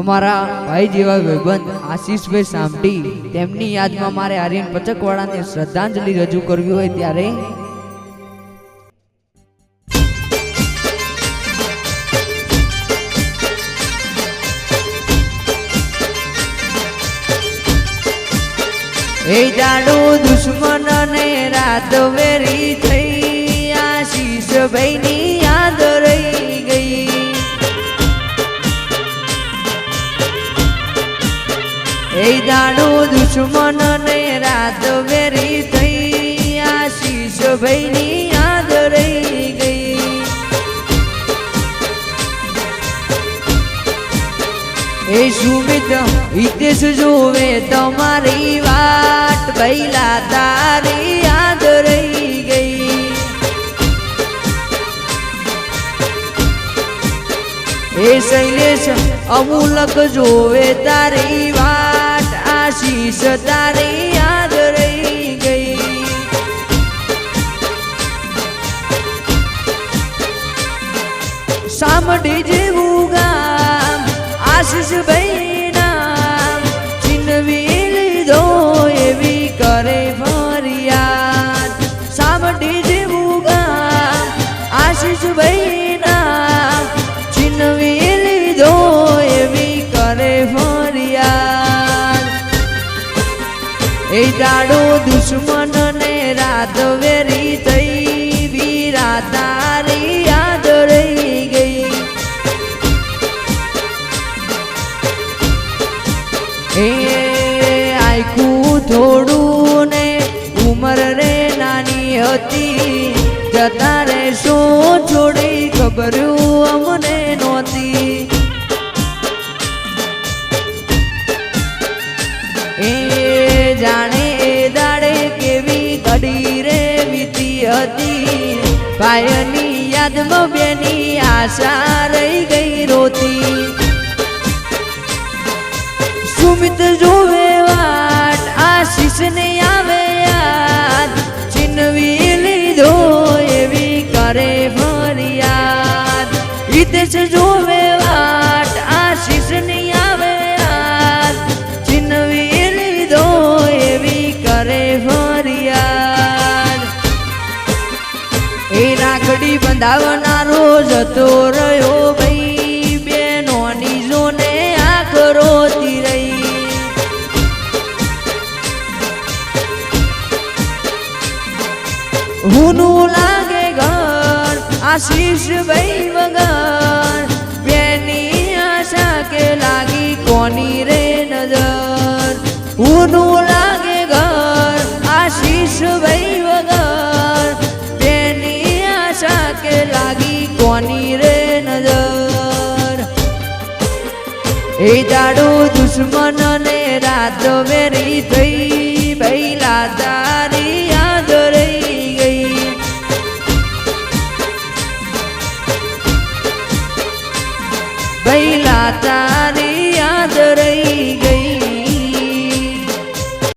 અમારા ભાઈ જેવા ભાઈબંધ આશીષભાઈ સામટી, તેમની યાદમાં મારે આર્યન પચકવાળાને શ્રદ્ધાંજલિ રજૂ કરવી હોય ત્યારે એ જાડો દુશ્મન ને રાત વેરી થઈ આશીષ ભાઈની એ દાડો દુશ્મન ને રાત વેરી થઈ. આશીષ ભાઈની યાદ રહી ગઈ. એ સુમિત હિતેશ જોવે તમારી વાત. પહેલા તારી યાદ રહી ગઈ. એ શૈલેષ અમૂલક જોવે તારી વાટ આશીષ તારી યાદ રહી ગઈ. સામડી જેવું ગામ, આશીષ ભાઈ નામ ચિનવી લીધો એવી કરે ફરિયાદ. સામડી જેવું ગામ, આશીષ ભાઈ એ દાડો દુશ્મન ને રાત વેરી થઈ વીરા તારી યાદ રહી ગઈ. એ આખું થોડું ને ઉમર રે નાની હતી, જતા રે શું છોડી ખબર અમને નહોતી. હતી. ભાઈની યાદમાં બેની આશા રહી ગઈ રોતી. સુમિત જોવે વાટ આશીષ ને આવે યાદ. ચિનવી લીધો એવી કરે ફરિયાદ. હિતેશ જોવે રાખડી બંધાવનારો જતો રહ્યો ભાઈ. બેનોની જોને આખરો રહી. હુનું લાગે ઘર, આશીષ ભાઈ વગર. બેની આશા કે લાગી કોની રે એ દાડો દુશ્મન ને રાત વેરી થઈ ભૈલા તારી યાદ રહી ગઈ. ભૈલા તારી